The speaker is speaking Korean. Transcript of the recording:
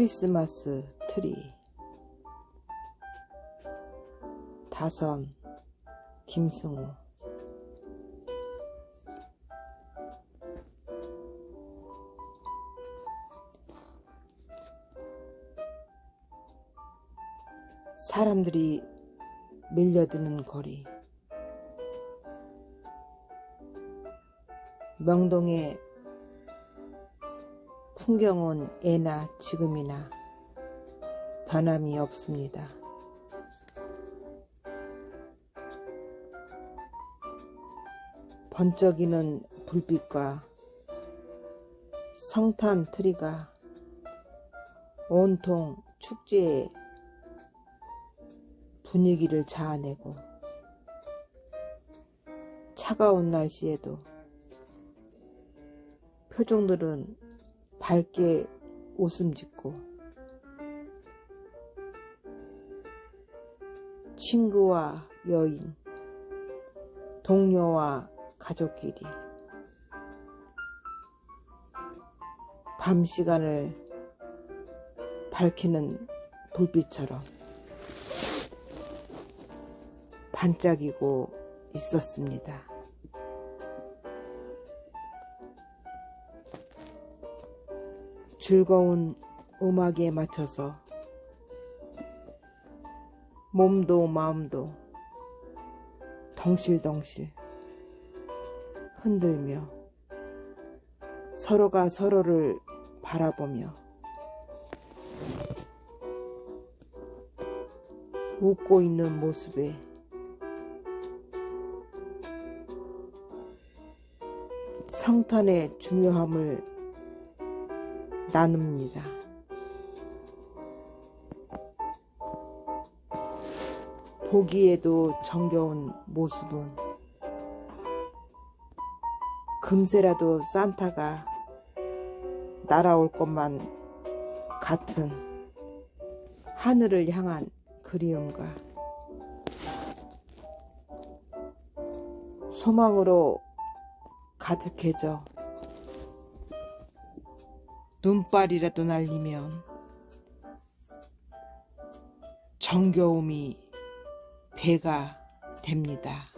크리스마스 트리. 다선 김승우. 사람들이 밀려드는 거리. 명동의 풍경은 예나 지금이나 변함이 없습니다. 번쩍이는 불빛과 성탄 트리가 온통 축제의 분위기를 자아내고 차가운 날씨에도 표정들은 밝게 웃음 짓고 친구와 여인, 동료와 가족끼리 밤 시간을 밝히는 불빛처럼 반짝이고 있었습니다. 즐거운 음악에 맞춰서 몸도 마음도 덩실덩실 흔들며 서로가 서로를 바라보며 웃고 있는 모습에 성탄의 중요함을 나눕니다. 보기에도 정겨운 모습은 금세라도 산타가 날아올 것만 같은 하늘을 향한 그리움과 소망으로 가득해져 눈발이라도 날리면 정겨움이 배가 됩니다.